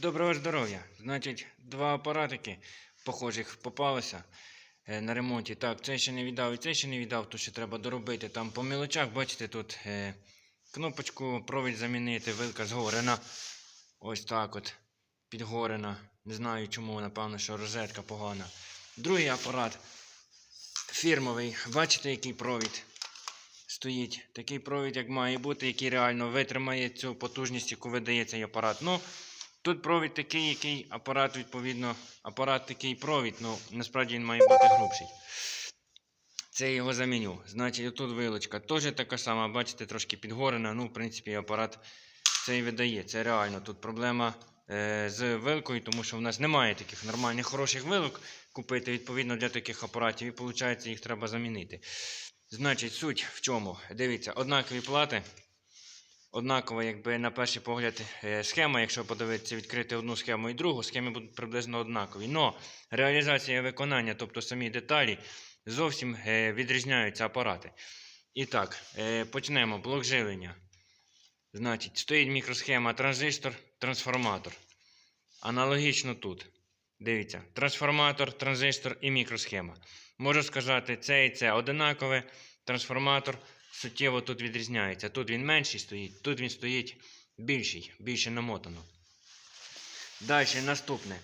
Доброго здоров'я. Значить, два апаратики похожих попалося е, на ремонті. Так, цей ще не віддав і цей ще не віддав, то ще треба доробити. Там по мілочах, бачите, тут е, кнопочку, провід замінити, вилка згорена. Ось так от. Підгорена. Не знаю чому, напевно, що розетка погана. Другий апарат фірмовий. Бачите, який провід стоїть. Такий провід, як має бути, який реально витримає цю потужність, яку видає цей апарат. Ну, Тут провід такий, який апарат, відповідно, апарат такий провід, ну насправді він має бути грубший. Це його заміню. Значить, тут вилочка теж така сама, бачите, трошки підгорена. Ну, в принципі, апарат цей видає. Це реально. Тут проблема е, з вилкою, тому що в нас немає таких нормальних хороших вилок купити, відповідно, для таких апаратів. І виходить, їх треба замінити. Значить, суть в чому? Дивіться, однакові плати. Однакова, якби на перший погляд, е, схема, якщо подивитися, відкрити одну схему і другу, схеми будуть приблизно однакові. Но реалізація виконання, тобто самі деталі, зовсім е, відрізняються апарати. І так, е, почнемо. Блок живлення. Значить, стоїть мікросхема транзистор, трансформатор. Аналогічно тут. Дивіться, трансформатор, транзистор і мікросхема. Можу сказати, це і це одинакове. Трансформатор суттєво тут відрізняється. Тут він менший стоїть, тут він стоїть більший, більше намотано. Далі наступне.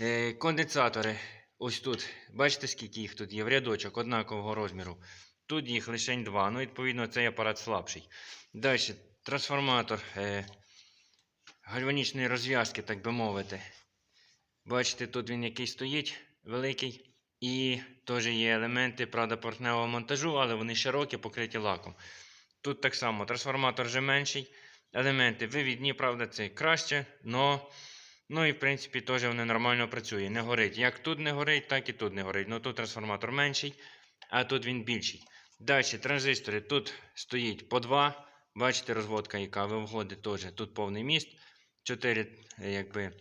Е, конденсатори. Ось тут. Бачите, скільки їх тут є в рядочок однакового розміру. Тут їх лише два. Ну, відповідно, цей апарат слабший. Далі трансформатор е, гальванічної розв'язки, так би мовити. Бачите, тут він який стоїть великий. І теж є елементи, правда, портневого монтажу, але вони широкі, покриті лаком. Тут так само трансформатор вже менший. Елементи вивідні, правда, це краще, но, ну і в принципі теж вони нормально працює. Не горить. Як тут не горить, так і тут не горить. Ну тут трансформатор менший, а тут він більший. Далі транзистори тут стоїть по два. Бачите, розводка, яка виводить теж. Тут повний міст. Чотири, якби,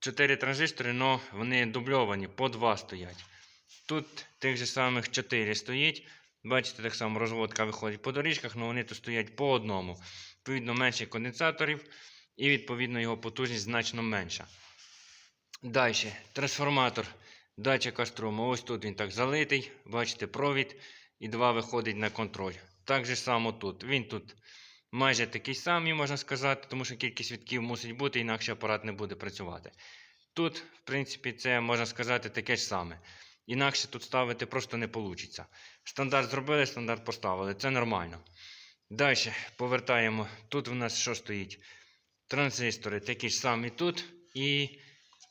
мос- Чотири транзистори, але вони дубльовані, по два стоять. Тут тих же самих 4 стоїть. Бачите, так само розводка виходить по доріжках, але вони тут стоять по одному. Відповідно, менше конденсаторів, і відповідно його потужність значно менша. Далі, трансформатор датчика струму. Ось тут він так залитий. Бачите, провід і два виходить на контроль. Так же само тут. Він тут майже такий самий, можна сказати, тому що кількість вітків мусить бути, інакше апарат не буде працювати. Тут, в принципі, це можна сказати таке ж саме. Інакше тут ставити просто не вийде. Стандарт зробили, стандарт поставили. Це нормально. Далі повертаємо. Тут у нас що стоїть? Транзистори такі ж самі тут. І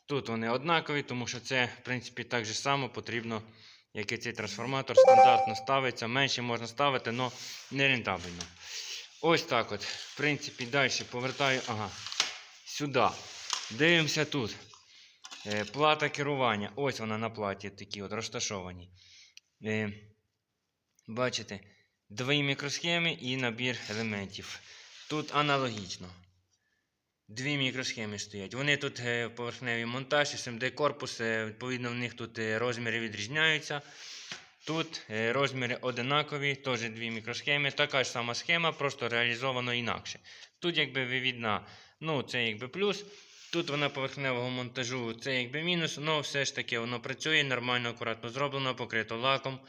тут вони однакові, тому що це, в принципі, так же само потрібно, як і цей трансформатор. Стандартно ставиться. Менше можна ставити, але не рентабельно. Ось так от. В принципі, далі повертаю. Ага. Сюди. Дивимося тут. Е, плата керування. Ось вона на платі такі от розташовані. Е, бачите, дві мікросхеми і набір елементів. Тут аналогічно. Дві мікросхеми стоять. Вони тут е, поверхневий монтаж, SMD корпус, відповідно, в них тут розміри відрізняються. Тут е, розміри одинакові, теж дві мікросхеми. Така ж сама схема, просто реалізовано інакше. Тут якби вивідна, ну це якби плюс. Тут вона поверхневого монтажу, це якби мінус, але все ж таки воно працює нормально, акуратно зроблено, покрито лаком.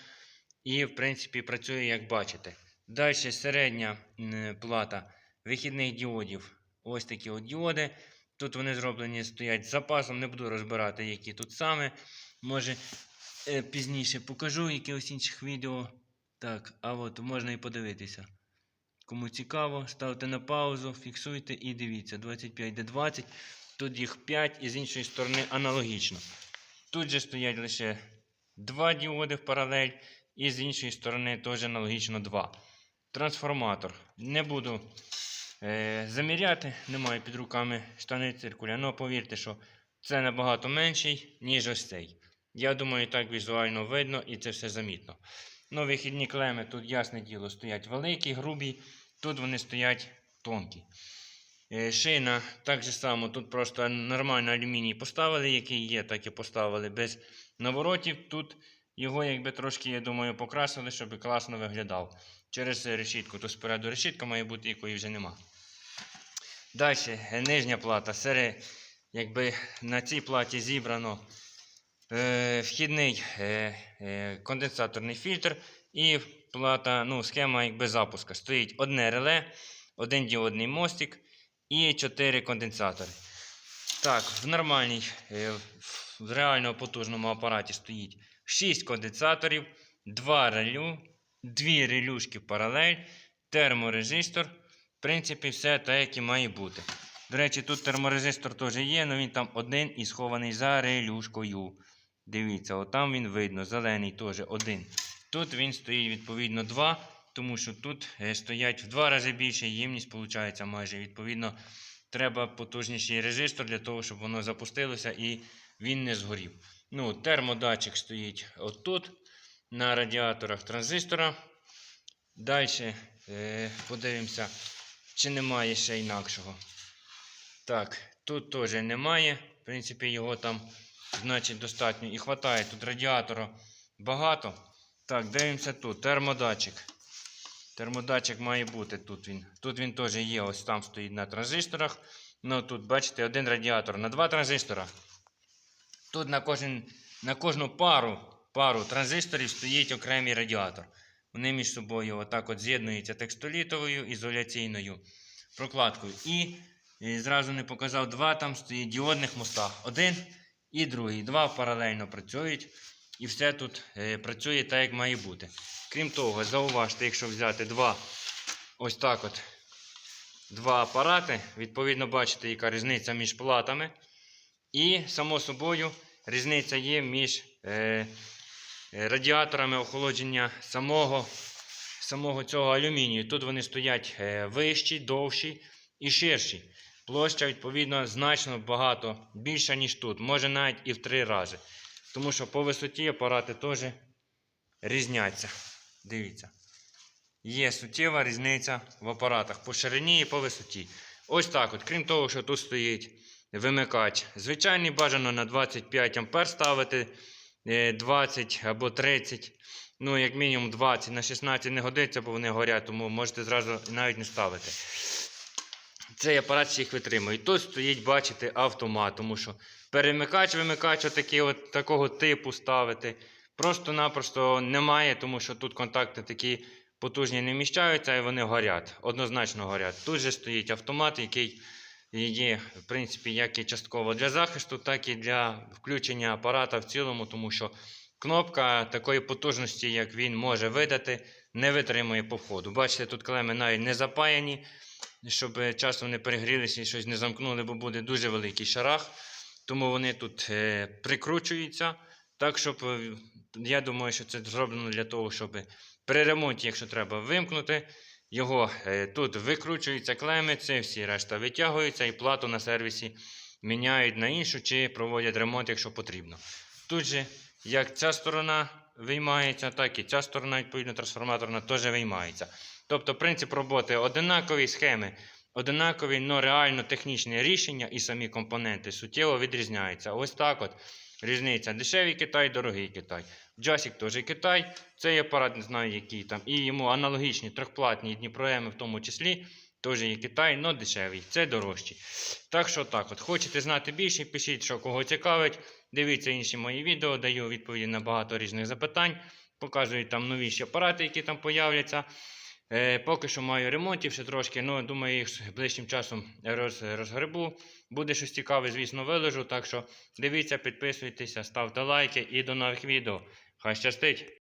І, в принципі, працює, як бачите. Далі середня плата вихідних діодів. Ось такі от діоди. Тут вони зроблені стоять з запасом, не буду розбирати, які тут саме. Може, е, пізніше покажу якихось інших відео. Так, а от можна і подивитися. Кому цікаво, ставте на паузу, фіксуйте і дивіться. 25D20. Тут їх 5 і з іншої сторони аналогічно. Тут же стоять лише два діоди в паралель, і з іншої сторони теж аналогічно 2. Трансформатор. Не буду е, заміряти, немає під руками штани циркуля. але повірте, що це набагато менший, ніж ось цей. Я думаю, так візуально видно і це все замітно. Ну, вихідні клеми тут, ясне діло, стоять великі, грубі, тут вони стоять тонкі. Е, Шина так же само, тут просто нормально алюміній поставили, який є, так і поставили без наворотів. Тут його якби трошки, я думаю, покрасили, щоб класно виглядав. Через решітку. То спереду решітка має бути, якої вже нема. Далі нижня плата. Сере, якби на цій платі зібрано вхідний е, е, конденсаторний фільтр і плата, ну, схема якби запуска. Стоїть одне реле, один діодний мостик і 4 конденсатори. Так, в нормальній, е, в реально потужному апараті стоїть 6 конденсаторів, 2 релю, 2 релюшки паралель, терморезистор. В принципі, все так, як і має бути. До речі, тут терморезистор теж є, але він там один і схований за релюшкою. Дивіться, отам він видно, зелений теж один. Тут він стоїть відповідно 2, тому що тут е, стоять в два рази більше ємність, виходить майже. Відповідно, треба потужніший резистор для того, щоб воно запустилося і він не згорів. Ну, термодатчик стоїть отут, на радіаторах транзистора. Далі е, подивимося, чи немає ще інакшого. Так, тут теж немає. В принципі, його там значить достатньо і хватає. Тут радіатора багато. Так, дивимося тут. Термодатчик. Термодатчик має бути тут він. Тут він теж є, ось там стоїть на транзисторах. Ну тут, бачите, один радіатор на два транзистора. Тут на, кожен, на кожну пару, пару транзисторів стоїть окремий радіатор. Вони між собою отак от з'єднуються текстолітовою ізоляційною прокладкою. І, і зразу не показав два, там стоїть діодних моста. Один і другий. Два паралельно працюють. І все тут е, працює так, як має бути. Крім того, зауважте, якщо взяти два ось так от два апарати, відповідно, бачите, яка різниця між платами. І, само собою, різниця є між е, е, радіаторами охолодження самого, самого цього алюмінію. Тут вони стоять е, вищі, довші і ширші. Площа, відповідно, значно багато більша, ніж тут. Може навіть і в три рази. Тому що по висоті апарати теж різняться. Дивіться. Є суттєва різниця в апаратах по ширині і по висоті. Ось так от. Крім того, що тут стоїть вимикач. Звичайний бажано на 25 А ставити е, 20 або 30. Ну, як мінімум 20 на 16 не годиться, бо вони горять, тому можете зразу навіть не ставити. Цей апарат всіх витримує. Тут стоїть, бачите, автомат, тому що перемикач, вимикач отакий от, такого типу ставити. Просто-напросто немає, тому що тут контакти такі потужні не вміщаються і вони горять. Однозначно горять. Тут же стоїть автомат, який є, в принципі, як і частково для захисту, так і для включення апарата в цілому, тому що кнопка такої потужності, як він може видати, не витримує по входу. Бачите, тут клеми навіть не запаяні, щоб е, часом не перегрілися і щось не замкнули, бо буде дуже великий шарах. Тому вони тут е, прикручуються. Так, щоб е, я думаю, що це зроблено для того, щоб при ремонті, якщо треба вимкнути, його тут викручуються клеми, це всі решта витягуються і плату на сервісі міняють на іншу чи проводять ремонт, якщо потрібно. Тут же, як ця сторона виймається, так і ця сторона, відповідно, трансформаторна теж виймається. Тобто принцип роботи одинаковий, схеми одинакові, але реально технічне рішення і самі компоненти суттєво відрізняються. Ось так от. Різниця. Дешевий Китай, дорогий Китай. Джасік теж Китай. Цей апарат не знаю, який там. І йому аналогічні трьохплатні Дніпроеми в тому числі. Теж є Китай, але дешевий. Це дорожчий. Так що так от. Хочете знати більше, пишіть, що кого цікавить. Дивіться інші мої відео, даю відповіді на багато різних запитань. Показую там новіші апарати, які там появляться. Е, поки що маю ремонтів ще трошки, ну думаю, їх ближчим часом роз, розгребу. Буде щось цікаве, звісно, вилежу. Так що дивіться, підписуйтеся, ставте лайки і до нових відео. Хай щастить!